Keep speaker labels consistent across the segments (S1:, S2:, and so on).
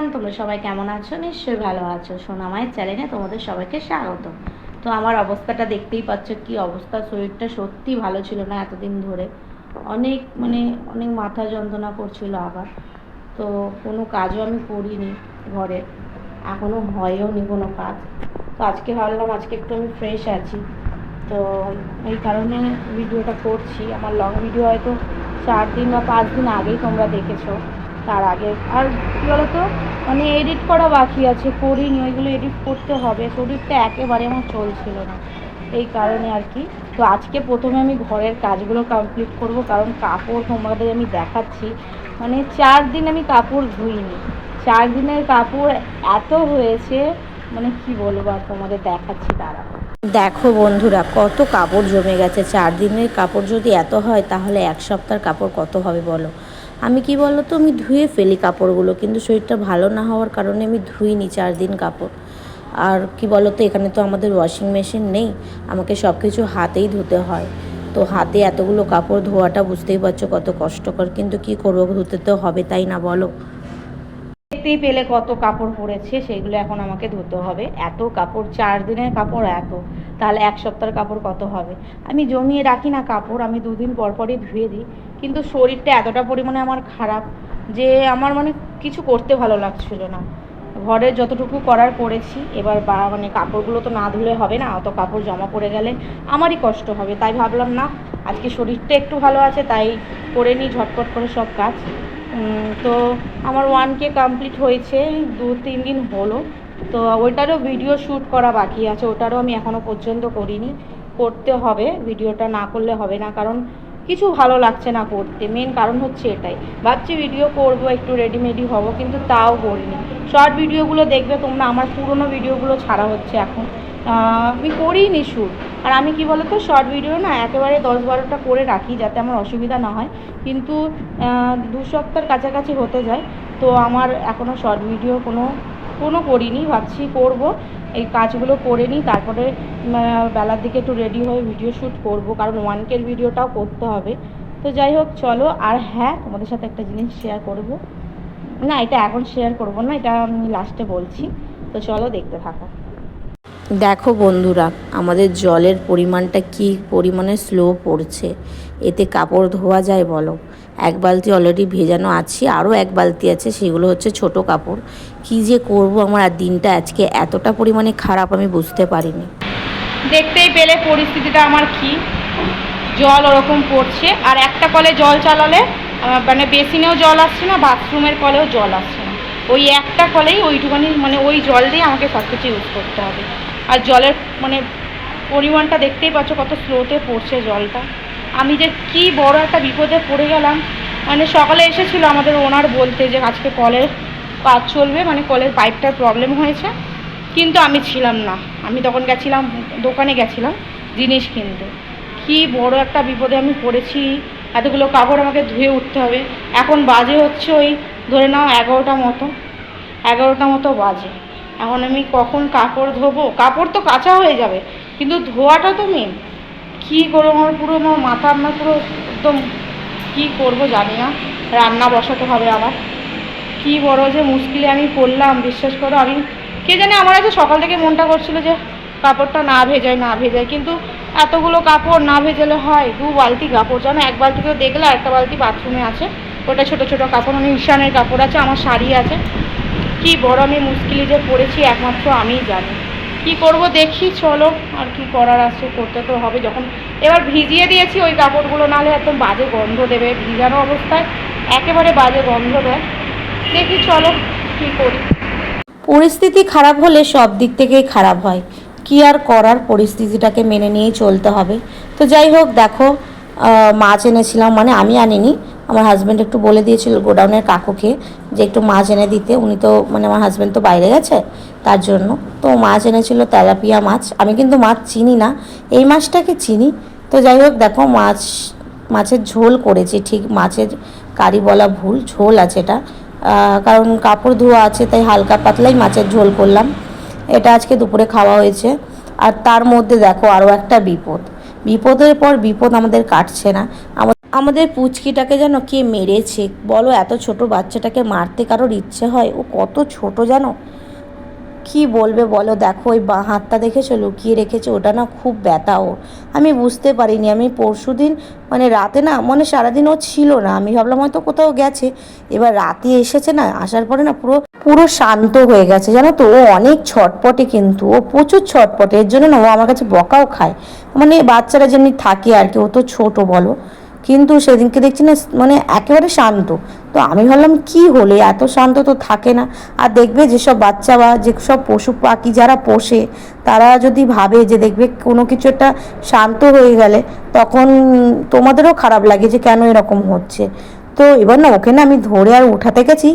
S1: Everyone তোমরা সবাই কেমন আছো? নিশ্চয়ই ভালো আছো। সোনামায়ের চ্যানেলে তোমাদের সবাইকে স্বাগত। তো আমার অবস্থাটা দেখতেই পাচ্ছ কি অবস্থা। শরীরটা সত্যি ভালো ছিল না এতদিন ধরে। অনেক মানে অনেক মাথা যন্ত্রণা করছিল আবার। তো কোনো কাজও আমি করিনি ঘরে। এখনও হয়ও নি কোনো কাজ। তো আজকে ভাবলাম, আজকে একটু আমি ফ্রেশ আছি। তো এই কারণে ভিডিওটা করছি। আমার লং ভিডিও হয়তো চার দিন বা পাঁচ দিন আগেই তোমরা দেখেছ। তার আগে। আর কী বলতো? মানে এডিট করা বাকি আছে, করিনি, ওইগুলো এডিট করতে হবে। শরীরটা একেবারে আমার চলছিল না। এই কারণে আর কি। তো আজকে প্রথমে আমি ঘরের কাজগুলো কমপ্লিট করব, কারণ কাপড় তোমাদের আমি দেখাচ্ছি। মানে চার দিন আমি কাপড় ধুইনি। চার দিনের কাপড় এত হয়েছে মানে কি বলব আর তোমাদের দেখাচ্ছি তারা দেখো বন্ধুরা, কত কাপড় জমে গেছে। চার দিনের কাপড় যদি এত হয়, তাহলে এক সপ্তাহের কাপড় কত হবে বলো? আমি কি বলো তো আমি ধুয়ে ফেলি কাপড়গুলো, কিন্তু শরীরটা ভালো না হওয়ার কারণে আমি ধুই নি চার দিন কাপড়। আর কি বলো তো এখানে তো আমাদের ওয়াশিং মেশিন নেই, আমাকে সব কিছু হাতেই ধুতে হয়। তো হাতে এতগুলো কাপড় ধোয়াটা বুঝতেই পারছ কত কষ্টকর, কিন্তু কি করব, ধুতে তো হবে, তাই না বলো? দেখতেই পেলে কত কাপড় পরেছে সেগুলো এখন আমাকে ধুতে হবে। এত কাপড়, চার দিনের কাপড় এত, তাহলে এক সপ্তাহের কাপড় কত হবে? আমি জমিয়ে রাখি না কাপড়, আমি দুদিন পর পরই ধুয়ে দিই, কিন্তু শরীরটা এতটা পরিমাণে আমার খারাপ যে আমার মানে কিছু করতে ভালো লাগছিল না। ঘরের যতটুকু করার করেছি, এবার বা মানে কাপড়গুলো তো না ধুলে হবে না, অত কাপড় জমা পড়ে গেলে আমারই কষ্ট হবে। তাই ভাবলাম, না, আজকে শরীরটা একটু ভালো আছে, তাই করে নিই, ঝটপট করে সব কাজ। তো আমার ওয়ান কে কমপ্লিট হয়েছে, দু, তিন দিন হলো। তো ওইটারও ভিডিও শ্যুট করা বাকি আছে, ওটারও আমি এখনও পর্যন্ত করিনি। করতে হবে ভিডিওটা না করলে হবে না, কারণ কিছু ভালো লাগছে না করতে। মেন কারণ হচ্ছে এটাই। ভাবছি ভিডিও করব, একটু রেডিমেডি হব, কিন্তু তাও করিনি। শর্ট ভিডিওগুলো দেখবে তোমরা, আমার পুরনো ভিডিওগুলো ছাড়া হচ্ছে এখন। আমি করিনি শ্যুট আর আমি কি বলতো শর্ট ভিডিও না একেবারে দশ বারোটা করে রাখি যাতে আমার অসুবিধা না হয়। কিন্তু দু সপ্তাহের কাছাকাছি হতে যায়। তো আমার এখনও শর্ট ভিডিও কোনো কোনো করিনি। ভাবছি করব। এই কাজগুলো করে নিই। তারপরে বেলার দিকে একটু রেডি হয়ে ভিডিও শ্যুট করব। কারণ ওয়ান কের ভিডিওটাও করতে হবে। তো যাই হোক, চলো। আর হ্যাঁ তোমাদের সাথে একটা জিনিস শেয়ার করব। না, এটা এখন শেয়ার করব না। এটা আমি লাস্টে বলছি। তো চলো, দেখতে থাকো। দেখো বন্ধুরা, আমাদের জলের পরিমাণটা কি পরিমাণে স্লো পড়ছে। এতে কাপড় ধোয়া যায় বলো। এক বালতি অলরেডি ভেজানো আছে, আরও এক বালতি আছে, সেগুলো হচ্ছে ছোট কাপড়। কি যে করব আমার আর দিনটা আজকে এতটা পরিমাণে খারাপ আমি বুঝতে পারিনি। দেখতেই পেলে পরিস্থিতিটা আমার কি। জল ওরকম পড়ছে, আর একটা কলে জল চালালে মানে বেসিনেও জল আসছে না, বাথরুমের কলেও জল আসছে না। ওই একটা কলেই ওইটুখানি মানে ওই জল দিয়ে আমাকে সব কিছু ইউজ করতে হবে। আর জলের মানে পরিমাণটা দেখতেই পাচ্ছ কত স্লোতে পড়ছে জলটা। আমি যে কি বড় একটা বিপদে পড়ে গেলাম। মানে সকালে এসেছিল আমাদের ওনার বলতে যে আজকে কলের কাজ চলবে মানে কলের পাইপটার প্রবলেম হয়েছে। কিন্তু আমি ছিলাম না। আমি তখন গেছিলাম, দোকানে গেছিলাম জিনিস কিনতে। কি বড় একটা বিপদে আমি পড়েছি। এতগুলো কাপড় আমাকে ধুয়ে উঠতে হবে। এখন বাজে হচ্ছে ওই ধরে নাও এগারোটা মতো। এগারোটা মতো বাজে। এখন আমি কখন কাপড় ধোবো? কাপড় তো কাঁচা হয়ে যাবে, কিন্তু ধোয়াটা তো মেন কী করব? আমার পুরো আমার মাথা, আমার পুরো একদম কী করব জানি না। রান্না বসাতে হবে আবার। কি বড় যে মুশকিলে আমি পড়লাম, বিশ্বাস করো। আমি, কে জানে আমার আজকে সকাল থেকে মনটা করছিল যে কাপড়টা না ভেজাই না ভেজাই। কিন্তু এতগুলো কাপড় না ভেজালে হয়, দু বালতি কাপড়। জানো, এক বালতি তো দেখলে একটা বালতি বাথরুমে আছে। ওটা ছোট ছোট কাপড়। মানে ঈশানের কাপড় আছে, আমার শাড়ি আছে। কি বড় আমি মুশকিলে যে পড়েছি, একমাত্র আমিই জানি। কি করব দেখি, চলো, আর কি করার আছে, করতে তো হবে। যখন এবার ভিজিয়ে দিয়েছি ওই কাপড়গুলো, নাহলে একদম বাজে গন্ধ দেবে। ভিজানো অবস্থায় একেবারে বাজে গন্ধ দেয়। দেখি চলো, কি করি। পরিস্থিতি খারাপ হলে সব দিক থেকেই খারাপ হয়। কি আর করার, পরিস্থিতিটাকে মেনে নিয়েই চলতে হবে। তো যাই হোক, দেখো মাছ এনেছিলাম মানে আমি আনিনি। আমার হাজব্যান্ড একটু বলে দিয়েছিল গোডাউনের কাকুকে যে একটু মাছ এনে দিতে। উনি তো মানে আমার হাজব্যান্ড তো বাইরে গেছে, তার জন্য। তো মাছ এনেছিল, তেলাপিয়া মাছ। আমি কিন্তু মাছ চিনি না। এই মাছটাকে চিনি। তো যাই হোক, দেখো মাছ, মাছের ঝোল করেছি। ঠিক মাছের কারি বলা ভুল, ঝোল আছে এটা। কারণ কাপড় ধোয়া আছে, তাই হালকা পাতলাই মাছের ঝোল করলাম। এটা আজকে দুপুরে খাওয়া হয়েছে। আর তার মধ্যে দেখো আরও একটা বিপদ। বিপদের পর বিপদ আমাদের কাটছে না।
S2: আমাদের পুচকিটাকে যেন কে মেরেছে? বলো, এত ছোট বাচ্চাটাকে মারতে কারোর ইচ্ছে হয়? ও কত ছোট জানো? কি বলবে বলো? দেখো, ওই বাঁ, হাতটা দেখেছ? লুকিয়ে রেখেছে? ওটা না খুব ব্যথা ওর। আমি বুঝতে পারিনি। আমি পরশু দিন মানে রাতে না মানে সারাদিন ও ছিল না। আমি ভাবলাম হয়তো কোথাও গেছে। এবার রাতে এসেছে না, আসার পরে না পুরো পুরো শান্ত হয়ে গেছে। জানো তো, ও অনেক ছটপটে কিন্তু, ও প্রচুর ছটপটে। এর জন্য না ও আমার কাছে বকাও খায়। মানে বাচ্চারা যেমনি থাকে আর কি, ও তো ছোটো বলো। কিন্তু সেদিনকে দেখছি না মানে একেবারে শান্ত। তো আমি ভাবলাম, কি হলে? এত শান্ত তো থাকে না। আর দেখবে যেসব বাচ্চা বা যেসব পশু পাখি যারা পোষে, তারা যদি ভাবে যে দেখবে কোনো কিছু একটা শান্ত হয়ে গেলে, তখন তোমাদেরও খারাপ লাগে যে কেন এরকম হচ্ছে। তো এবার না ওকে না আমি ধরে আর উঠাতে গেছি।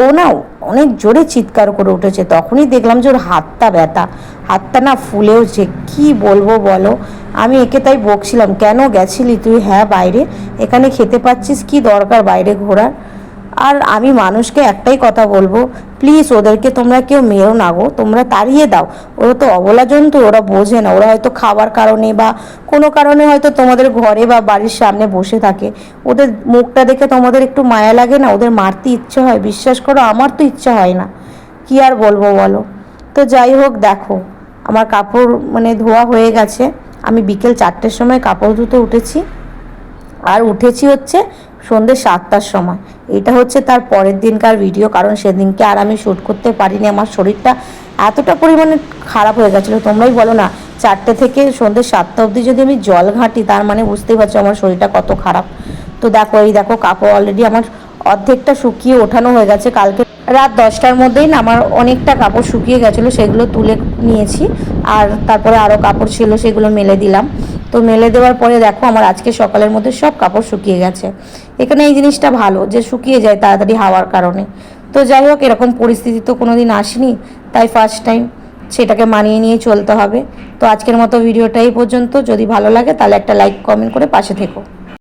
S2: ও না অনেক জোরে চিৎকার করে উঠেছে। তখনই দেখলাম যে ওর হাতটা ব্যথা। হাতটা না ফুলেওছে কি বলব বলো। আমি একে তাই বকছিলাম, কেন গেছিলি তুই? হ্যাঁ বাইরে। এখানে খেতে পাচ্ছিস? কি দরকার বাইরে ঘোরার? আর আমি মানুষকে একটাই কথা বলব প্লিজ ওদেরকে তোমরা কেউ মেরো না গো, তোমরা তাড়িয়ে দাও। ওরা তো অবলা জন্তু, ওরা বোঝে না, ওরা হয়তো খাবার কারণে বা কোনো কারণে হয়তো তোমাদের ঘরে বা বাড়ির সামনে বসে থাকে। ওদের মুখটা দেখে তোমাদের একটু মায়া লাগে না, ওদের মারতে ইচ্ছে হয়, বিশ্বাস করো, আমার তো ইচ্ছা হয় না। কি আর বলব বলো? তো যাই হোক, দেখো, আমার কাপড় মানে ধোয়া হয়ে গেছে। আমি বিকেল চারটের সময় কাপড় ধুতে উঠেছি। আর উঠেছি হচ্ছে সন্ধ্যে সাতটার সময়। এটা হচ্ছে তার পরের দিনকার ভিডিও কারণ সেদিনকে আর আমি শ্যুট করতে পারিনি। আমার শরীরটা এতটা পরিমাণে খারাপ হয়ে গেছিল, তোমরাই বলো না। চারটে থেকে সন্ধ্যে সাতটা অবধি যদি আমি জল ঘাঁটি, তার মানে বুঝতেই পারছ আমার শরীরটা কত খারাপ। তো দেখো, এই দেখো, কাপড় অলরেডি আমার অর্ধেকটা শুকিয়ে ওঠানো হয়ে গেছে। কালকে রাত দশটার মধ্যেই না আমার অনেকটা কাপড় শুকিয়ে গেছিল, সেগুলো তুলে নিয়েছি। আর তারপরে আরও কাপড় ছিল, সেগুলো মেলে দিলাম। তো মেলে দেওয়ার পরে দেখো আমার আজকে সকালের মধ্যে সব কাপড় শুকিয়ে গেছে। এখানে এই জিনিসটা ভালো যে শুকিয়ে যায় তাড়াতাড়ি হাওয়ার কারণে। তো যাই হোক, এরকম পরিস্থিতি তো কোনো দিন আসেনি, তাই ফার্স্ট টাইম সেটাকে মানিয়ে নিয়ে চলতে হবে। তো আজকের মতো ভিডিওটা এই পর্যন্ত। যদি ভালো লাগে তাহলে একটা লাইক কমেন্ট করে পাশে থেকো।